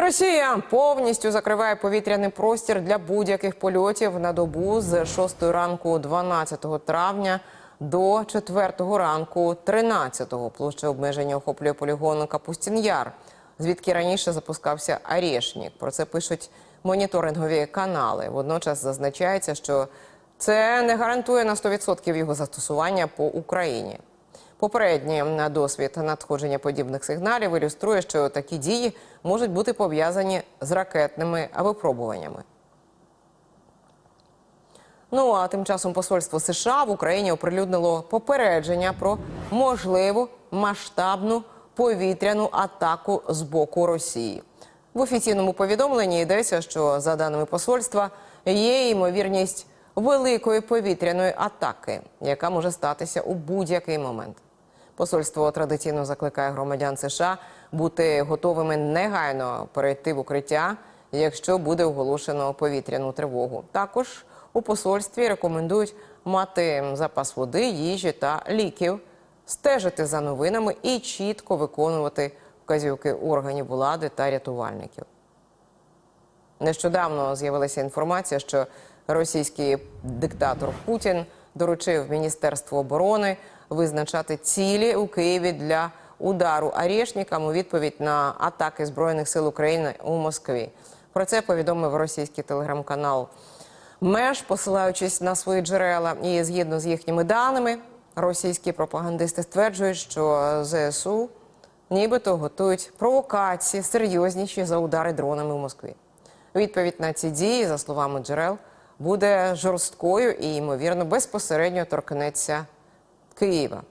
Росія повністю закриває повітряний простір для будь-яких польотів на добу з 6 ранку 12 травня до 4 ранку 13-го. Площа обмеження охоплює полігон Капустін-Яр, звідки раніше запускався Арєшнік. Про це пишуть моніторингові канали. Водночас зазначається, що це не гарантує на 100% його застосування по Україні. Попередній досвід надходження подібних сигналів ілюструє, що такі дії можуть бути пов'язані з ракетними випробуваннями. Ну а тим часом посольство США в Україні оприлюднило попередження про можливу масштабну повітряну атаку з боку Росії. В офіційному повідомленні йдеться, що за даними посольства є ймовірність великої повітряної атаки, яка може статися у будь-який момент. Посольство традиційно закликає громадян США бути готовими негайно перейти в укриття, якщо буде оголошено повітряну тривогу. Також у посольстві рекомендують мати запас води, їжі та ліків, стежити за новинами і чітко виконувати вказівки органів влади та рятувальників. Нещодавно з'явилася інформація, що російський диктатор Путін доручив Міністерству оборони визначати цілі у Києві для удару Арєшнікам у відповідь на атаки Збройних сил України у Москві. Про це повідомив російський телеграм-канал Меж, посилаючись на свої джерела. І згідно з їхніми даними, російські пропагандисти стверджують, що ЗСУ нібито готують провокації серйозніші за удари дронами в Москві. Відповідь на ці дії, за словами джерел, буде жорсткою і, ймовірно, безпосередньо торкнеться Києва.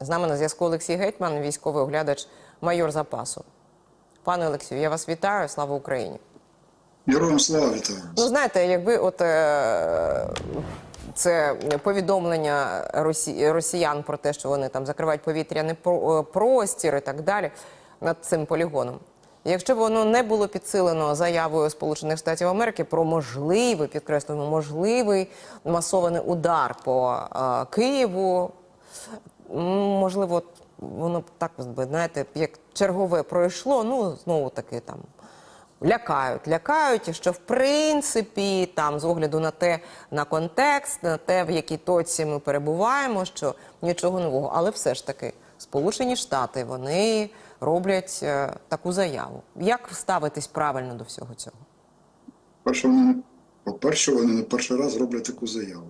З нами на зв'язку Олексій Гетьман, військовий оглядач, майор запасу. Пане Олексію, я вас вітаю. Слава Україні! Героям слава вітаю. Ну, знаєте, якби от е, це повідомлення росі, росіян про те, що вони там закривають повітряний простір і так далі над цим полігоном. Якщо б воно не було підсилено заявою Сполучених Штатів Америки про можливий, підкреслюємо, можливий масований удар по е, Києву, можливо, воно б так знаєте, як чергове пройшло, ну знову таки там лякають, лякають, і що в принципі там з огляду на те, на контекст, на те, в якій точці ми перебуваємо, що нічого нового. Але все ж таки, Сполучені Штати вони роблять е, таку заяву. Як ставитись правильно до всього цього? Перше, вони, по-перше, вони не перший раз роблять таку заяву.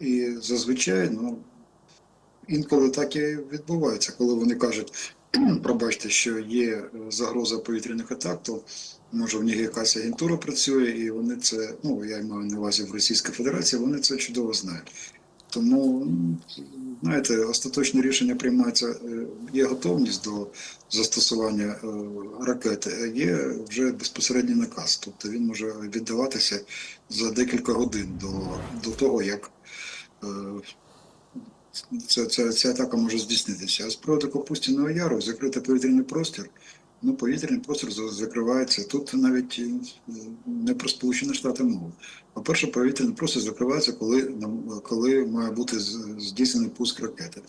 І зазвичай, ну, інколи так і відбувається, коли вони кажуть, пробачте, що є е, загроза повітряних атак, то може в них якась агентура працює, і вони це, ну я маю на увазі в Російській Федерації, вони це чудово знають. Тому, ну, знаєте, остаточне рішення приймається, е, є готовність до застосування е, ракети, а є вже безпосередній наказ. Тобто він може віддаватися за декілька годин до, до того, як е, ця, ця, ця атака може здійснитися. А з приводу Капустіного яру, закритий повітряний простір, ну, повітряний простір закривається. Тут навіть е, не про Сполучені Штати мова. По-перше, повітряний простір закривається, коли, коли має бути здійснений пуск ракети.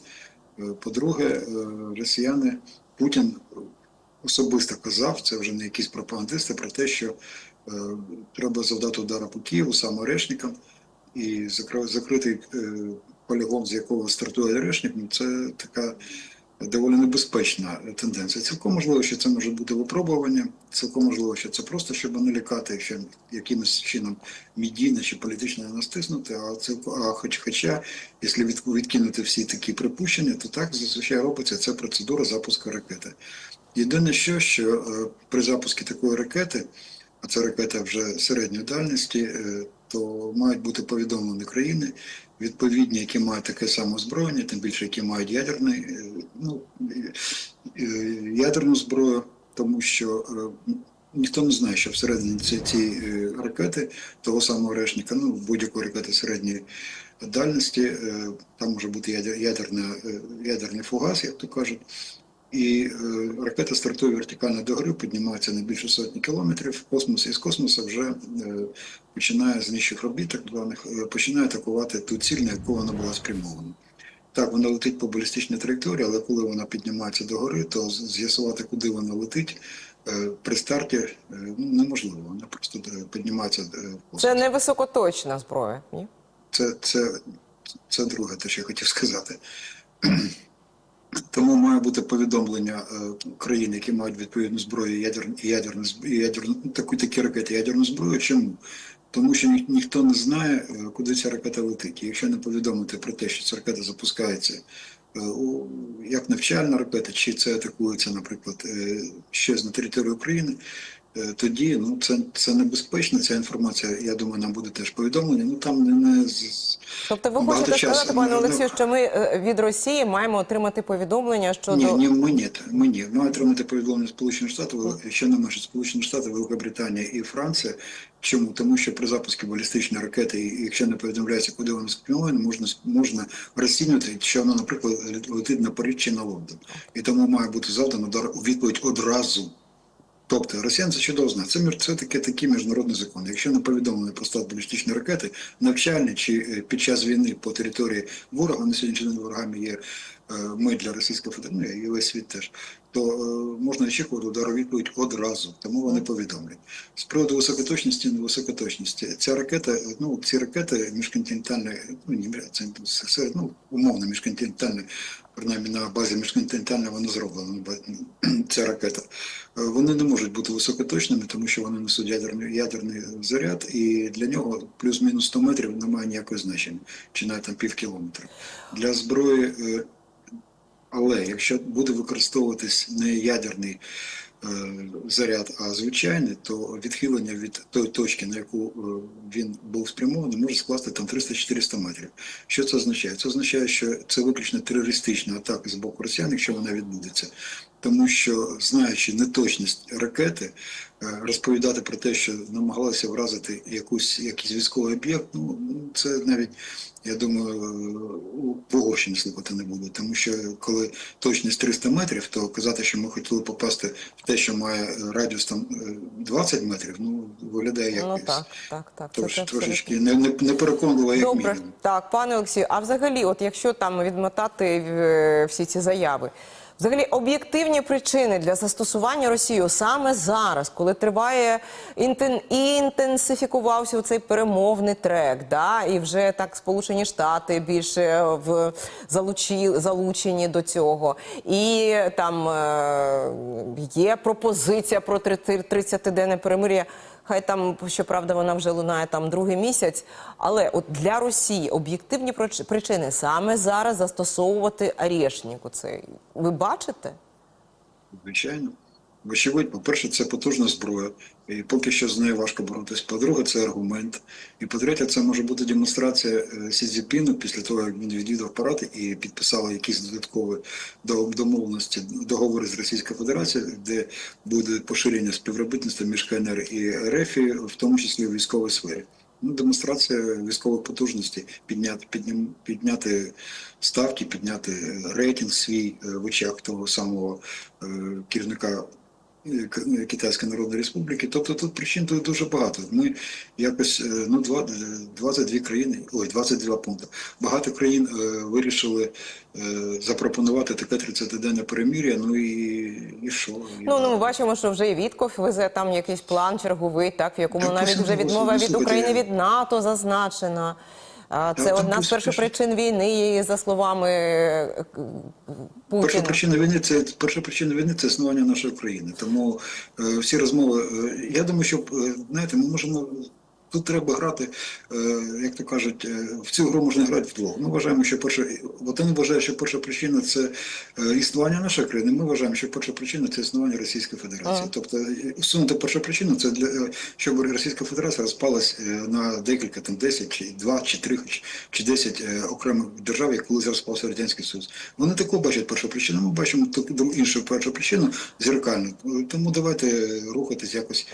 Е, По-друге, е, росіяни, Путін особисто казав, це вже не якісь пропагандисти, про те, що треба завдати удару по Києву, саме Орешникам, і закритий полігон, з якого стартує Орешник, ну, це така доволі небезпечна тенденція. Цілком можливо, що це може бути випробування, цілком можливо, що це просто щоб не лякати, якщо якимось чином медійно чи політично настиснути. А цілком, а хоч, хоча, якщо від, відкинути всі такі припущення, то так зазвичай робиться ця процедура запуску ракети. Єдине, що, що е, при запуску такої ракети, а це ракета вже середньої дальності, е, то мають бути повідомлені країни, відповідні, які мають таке саме озброєння, тим більше які мають ядерний, е, ну, е, е, ядерну зброю, тому що ніхто не знає, що всередині ці, ракети того самого решника, ну будь-якої ракети середньої дальності, там може бути ядерна, ядерний фугас, як то кажуть. І е, ракета стартує вертикально догори, піднімається на більше сотні кілометрів космос, і з космосу вже е, починає з нижчих робіт, так званих, е, починає атакувати ту ціль, на яку вона була спрямована. Так, вона летить по балістичній траєкторії, але коли вона піднімається догори, то з'ясувати, куди вона летить, е, при старті е, ну, неможливо. Вона просто піднімається в космос. Це не високоточна зброя. Ні? Це, це, це друге, те, що я хотів сказати. Тому має бути повідомлення е, країн, які мають відповідну зброю, ядерну, ядерну, таку, такі ракети, ядерну зброю. Чому? Тому що ні, ніхто не знає, е, куди ця ракета летить. І якщо не повідомити про те, що ця ракета запускається е, як навчальна ракета, чи це атакується, наприклад, щось на території України, тоді ну, це, це небезпечно. Ця інформація, я думаю, нам буде теж повідомлення. Ну там не, не з- Тобто ви хочете часу. сказати, пане Ну, Олексію, що ми е, від Росії маємо отримати повідомлення щодо Ні, ні, ми ні, ми ні. Ми отримати повідомлення Сполучених Штатів, ще не менше Сполучені Штати, Велика Британія і Франція. Чому? Тому що при запуску балістичної ракети, якщо не повідомляється, куди вона спрямована, можна можна розцінювати, що вона, наприклад, летить на Париж чи на Лондон. І тому має бути завдано удар у відповідь одразу. Тобто росіян це чудово знають. Це, це таке такі міжнародні закони. Якщо не повідомлено про старт балістичної ракети, навчальні чи е, під час війни по території ворога, на сьогоднішній день ворогами є е, ми для Російської Федерації, ну, і весь світ теж, то е, можна очікувати удару відповідь одразу, тому вони повідомлять. З приводу високоточності, не високоточності. Ця ракета, ну ці ракети міжконтинентальні, ну ні, це, це ну, умовно міжконтинентальні, принаймні на базі міжконтинентальної воно зроблено, ба- ця ракета. Е, Вони не можуть бути високоточними, тому що вони несуть ядерний, ядерний заряд, і для нього плюс-мінус 100 метрів немає ніякого значення, чи навіть там пів кілометра. Для зброї, е, але якщо буде використовуватись не ядерний е, заряд, а звичайний, то відхилення від тої точки, на яку він був спрямований, може скласти там 300-400 метрів. Що це означає? Це означає, що це виключно терористична атака з боку росіян, якщо вона відбудеться. Тому що, знаючи неточність ракети, е, розповідати про те, що намагалися вразити якусь якийсь військовий об'єкт, ну це навіть я думаю, в Угорщині слухати не буде. Тому що коли точність 300 метрів, то казати, що ми хотіли попасти в те, що має е, радіус там е, 20 метрів, ну виглядає як ну так, так, так. Це, трош, це трошечки не, не, не переконливо, як Добре, мінімум. так, пане Олексію, а взагалі, от якщо там відмотати е, всі ці заяви, взагалі об'єктивні причини для застосування Росією саме зараз, коли триває інтен, інтенсифікувався цей перемовний трек, да, і вже так Сполучені Штати більше в залучі, залучені до цього, і там е, є пропозиція про 30-денне перемир'я. Хай там, щоправда, вона вже лунає там другий місяць. Але от для Росії об'єктивні причини саме зараз застосовувати Арєшніку. Це ви бачите? Звичайно. Вочевидь, по-перше, це потужна зброя, і поки що з нею важко боротися. По-друге, це аргумент. І по-третє, це може бути демонстрація е, Сі Цзіпіну після того, як він відвідав парад і підписали якісь додаткові домовленості, договори з Російською Федерацією, де буде поширення співробітництва між КНР і РФ, в тому числі в військовій сфері. Ну, демонстрація військової потужності, підняти, піднім, підняти ставки, підняти рейтинг свій е, в очах того самого е, керівника Китайської Народної Республіки. Тобто тут причин тут дуже багато. Ми якось е, ну, два- е, 22 країни, ой, 22 пункти. Багато країн е, вирішили запропонувати таке 30-денне перемір'я. Ну і, і що? І, Ну ну ми бачимо, що вже і Вітков везе там якийсь план черговий, так в якому Так, навіть вже відмова від України від НАТО зазначена. Це одна з перших причин війни, і, за словами Путіна. Перша причина війни це перша причина війни це існування нашої країни. Тому е, всі розмови. Е, я думаю, що е, знаєте, ми можемо. Тут треба грати, е, як то кажуть, е, в цю гру можна грати вдвох. Ми вважаємо, що перша вони вважають, що перша причина це е, існування нашої країни. Ми вважаємо, що перша причина це існування Російської Федерації. Ага. Тобто усунути першу причину це для щоб Російська Федерація розпалась на декілька там 10 чи 2, чи 3, чи- чи 10 е, окремих держав, як колись розпався радянський Союз. Вони таку бачать першу причину. Ми бачимо таку іншу першу причину зеркальну. Тому давайте рухатись якось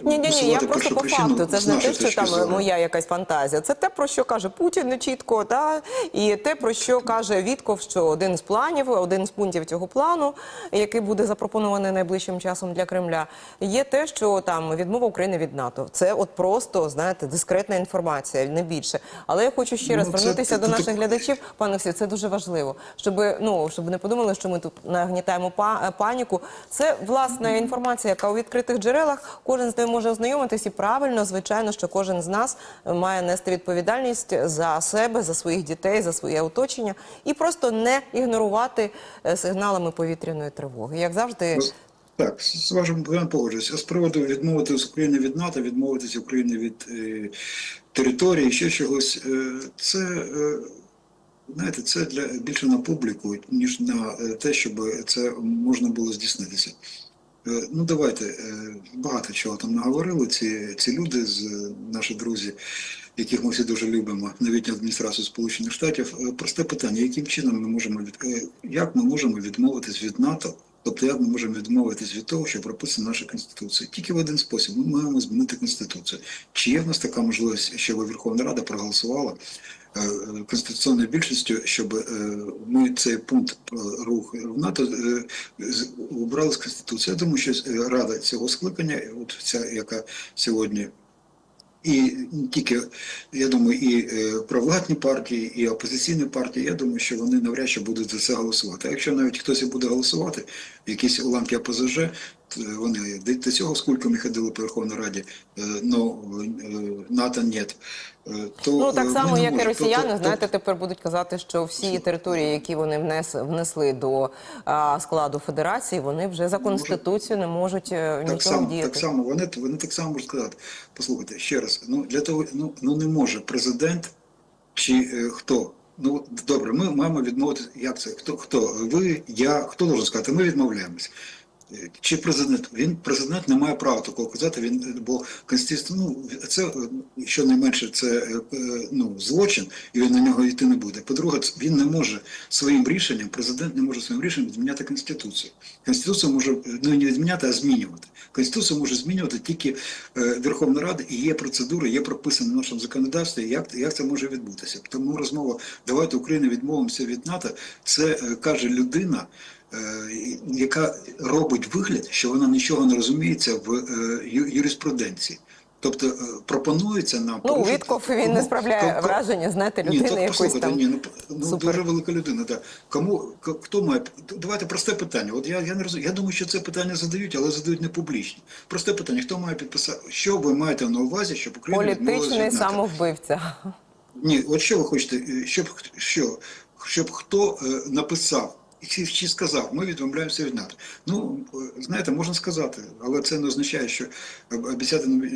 Ні, ні, ні, я просто по факту. Це ж не те, що там зору. моя якась фантазія. Це те, про що каже Путін чітко, та і те, про що каже Вітков, що один з планів, один з пунктів цього плану, який буде запропонований найближчим часом для Кремля, є те, що там відмова України від НАТО. Це от просто знаєте дискретна інформація, не більше. Але я хочу ще раз Ну, звернутися до наших глядачів. Пане всі, це дуже важливо, щоб ну щоб не подумали, що ми тут нагнітаємо паніку. Це власна інформація, яка у відкритих джерелах кожен з нею може ознайомитись і правильно, звичайно, що кожен з нас має нести відповідальність за себе, за своїх дітей, за своє оточення і просто не ігнорувати е, сигналами повітряної тривоги. Як завжди, Ну, Так, з вашим я погоджуюся. З приводу відмовити з України від НАТО, відмовитися України від е, території, ще чогось, е, це, е, знаєте, це для більше на публіку, ніж на е, те, щоб це можна було здійснитися. Е, Ну, давайте, е, багато чого там наговорили ці, ці люди, з, наші друзі, яких ми всі дуже любимо, навіть адміністрацію Сполучених Штатів. Е, Просте питання, яким чином ми можемо від, е, як ми можемо відмовитись від НАТО, тобто як ми можемо відмовитись від того, що прописано в нашій? Тільки в один спосіб ми маємо змінити Конституцію. Чи є в нас така можливість, щоб Верховна Рада проголосувала е, е, конституційною більшістю, щоб е, ми цей пункт рух НАТО е, з- Конституції. Я думаю, що Рада цього скликання, от ця, яка сьогодні. І тільки, я думаю, і е, провладні партії, і опозиційні партії, я думаю, що вони навряд чи будуть за це голосувати. А якщо навіть хтось і буде голосувати, якісь уламки ОПЗЖ, вони до цього з кульками ходили по Верховній Раді, е, е, НАТО нет. Е, То, ну так е, само, як і росіяни, Тобто- знаєте, тепер будуть казати, що всі території, які вони внес, внесли до а, складу федерації, вони вже за конституцією не можуть е, Так нічого само, діяти. так само, вони, вони так само можуть сказати. Послухайте, ще раз, ну для того, ну, ну не може президент чи е, хто. Ну добре, ми маємо відмовитися. Як це? Хто хто? Ви, я, хто должен сказати? Ми відмовляємось. Чи президент? Він президент не має права такого казати. Він бо конституція, ну це щонайменше це е, ну злочин, і він на нього йти не буде. По-друге, він не може своїм рішенням, президент не може своїм рішенням відміняти конституцію. Конституцію може ну не відміняти, а змінювати. Конституцію може змінювати тільки е, Верховна Рада, і є процедури, є прописано в нашому законодавстві, як, як це може відбутися. Тому розмова давайте Україна відмовимося від НАТО. Це е, каже людина. Е, Яка робить вигляд, що вона нічого не розуміється в е, юриспруденції, тобто е, пропонується нам Ну, порушити- Вітков він не справляє ко- ко- враження, знаєте, ні, людини так якоїсь послухайте, там. ні, ну, ну супер. дуже велика людина. Так. Кому хто має давайте просте питання. От я, я не розумію. Я думаю, що це питання задають, але задають не публічно. Просте питання: хто має підписати? Що ви маєте на увазі, щоб Україна Політичний самовбивця. Ні, от що ви хочете, щоб що, щоб хто е, написав чи сказав, ми відмовляємося від НАТО. Ну знаєте, можна сказати, але це не означає, що обіцяти не, е,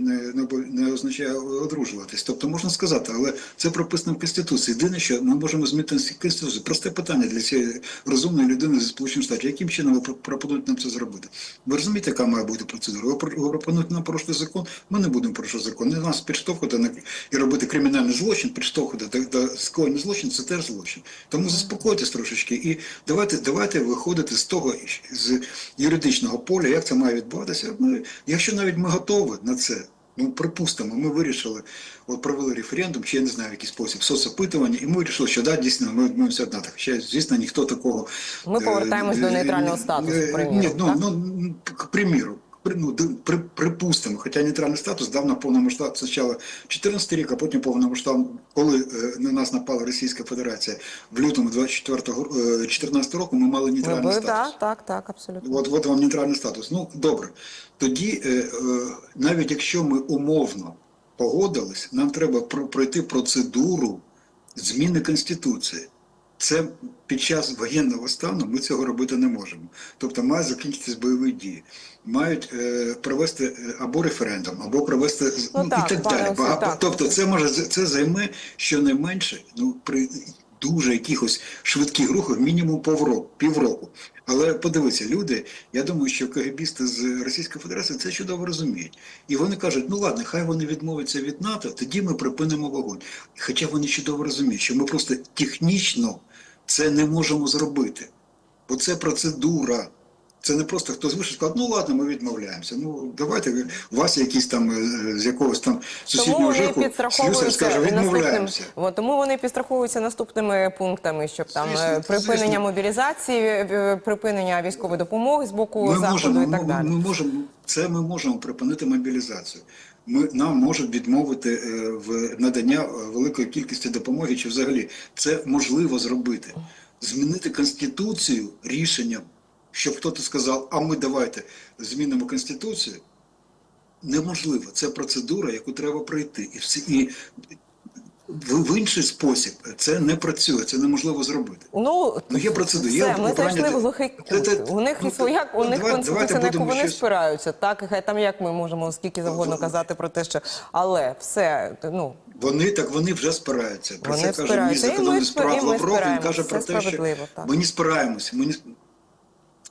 не, не, означає одружуватись. Тобто можна сказати, але це прописано в Конституції. Єдине, що ми можемо змінити Конституцію. Просте питання для цієї розумної людини зі Сполучених Штатів. Яким чином ви про- пропонуєте нам це зробити? Ви розумієте, яка має бути процедура? Ви пропонуєте нам порушити закон, ми не будемо порушувати закон. Не нас підштовхувати на і робити кримінальний злочин, підштовхувати до, до скоєння злочин, це теж злочин. Тому заспокойтесь трошечки і давайте, давайте виходити з того з юридичного поля, як це має відбуватися. Ми, якщо навіть ми готові на це. Ну, припустимо, ми вирішили, от провели референдум, чи я не знаю в який спосіб, соцопитування, і ми вирішили, що да, дійсно, ми відмовимося одна так. Ще, звісно, ніхто такого. Ми повертаємось е, до е, нейтрального е, статусу, е, приміром, Ні, ну, так? ну, к приміру, при, ну, при, припустимо, хоча нейтральний статус дав на повномасштаб спочатку 14 рік, а потім повномасштаб, коли е, на нас напала Російська Федерація в лютому 24 е, 14 року, ми мали Ми нейтральний були, статус. так, так, так, абсолютно. От, от вам нейтральний статус. Ну, добре. Тоді, е, е, навіть якщо ми умовно погодились, нам треба про- пройти процедуру зміни Конституції. Це під час воєнного стану ми цього робити не можемо. Тобто мають закінчитись бойові дії, мають е, провести е, або референдум, або провести Ну ну, так, і так далі. Олексію, Бага- так. Тобто, це може це займе щонайменше ну при дуже якихось швидких рухах, мінімум півроку, півроку. Але подивіться, люди, я думаю, що КГБісти з Російської Федерації це чудово розуміють. І вони кажуть, ну ладно, хай вони відмовляться від НАТО, тоді ми припинимо вогонь. Хоча вони чудово розуміють, що ми просто технічно це не можемо зробити. Бо це процедура. Це не просто хтось вийшов сказав, ну ладно, ми відмовляємося. Ну давайте у вас якісь там е, з якогось там сусіднього вони слюсар скаже, відмовляємося. От, тому вони підстраховуються наступними пунктами, щоб там Звісно, е, припинення звісно. мобілізації, е, припинення військової допомоги з боку Ми заходу можемо, і так ми, далі. ми можемо це ми можемо припинити мобілізацію. Ми нам можуть відмовити е, в надання е, великої кількості допомоги, чи взагалі це можливо зробити. Змінити конституцію рішенням, щоб хтось сказав, а ми давайте змінимо конституцію. Неможливо. Це процедура, яку треба пройти. І всі і в, в інший спосіб це не працює, це неможливо зробити. Ну, Ну, є процедура, є ми зайшли в глухий кут. це- У них ну, своя, у них давай- конституція, на яку вони щось- спираються. Так, і хай там як ми можемо скільки завгодно казати про те, що але все, ну Вони так вони вже спираються. Про Вони це каже ми закордонний справ Лавров. Він каже про те, що так. ми не спираємося. Ми не...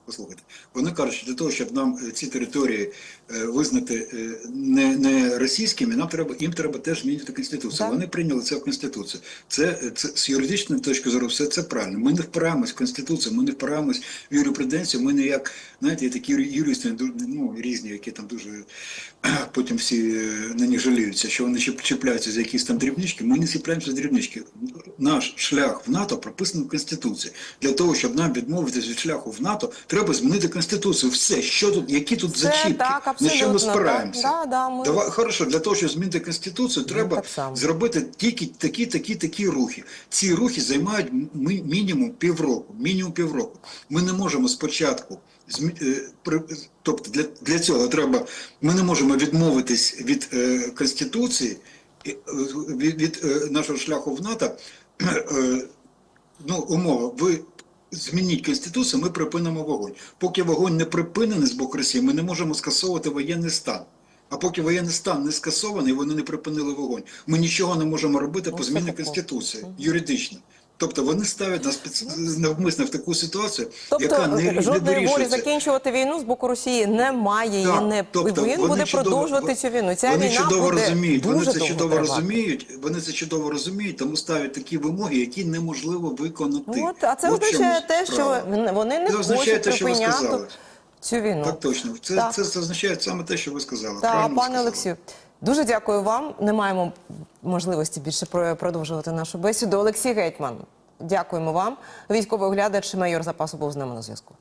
Послухайте, вони кажуть, що для того, щоб нам е, ці території е, визнати е, не, не російськими, нам треба їм треба теж змінити конституцію. Так. Вони прийняли це в конституцію. Це, це з юридичної точки зору, все це правильно. Ми не впираємось в конституцію, ми не впираємось в юриспруденцію. Ми не як знаєте, є такі юристи ну, різні, які там дуже потім всі на них жаліються, що вони чіпляються за якісь там дрібнички. Ми не чіпляємося за дрібнички. Наш шлях в НАТО прописаний в Конституції. Для того, щоб нам відмовитися від шляху в НАТО, треба змінити Конституцію. Все, що тут, які тут зачіпки, так, на що ми спираємося. Да, да, ми- Давай, хорошо, для того, щоб змінити Конституцію, треба так зробити тільки такі, такі, такі рухи. Ці рухи займають ми- мінімум півроку. Мінімум півроку. Ми не можемо спочатку. е, Тобто для, для цього треба. Ми не можемо відмовитись від е, Конституції, е, від, від е, нашого шляху в НАТО. Е, ну, умова, ви змініть Конституцію, ми припинимо вогонь. Поки вогонь не припинений з боку Росії, ми не можемо скасовувати воєнний стан. А поки воєнний стан не скасований, вони не припинили вогонь. Ми нічого не можемо робити Ну, по зміні. Конституції юридично. Тобто вони ставлять нас під навмисно в таку ситуацію, Тобто яка не, не жодної волі закінчувати війну з боку Росії немає Так, і не тобто він буде чудово- продовжувати цю війну. Ця вони війна чудово буде розуміють, дуже вони це довго чудово тривати. розуміють. Вони це чудово розуміють, тому ставлять такі вимоги, які неможливо виконати. От, а це От означає те, що вони не Це означає хочуть те, що ви припиняти сказали. цю війну. Так точно. Це, Так. це, це означає саме те, що ви сказали. Та, Правильно пане. Олексію, дуже дякую вам. Не маємо можливості більше про- продовжувати нашу бесіду. Олексій Гетьман, дякуємо вам. Військовий оглядач, майор запасу був з нами на зв'язку.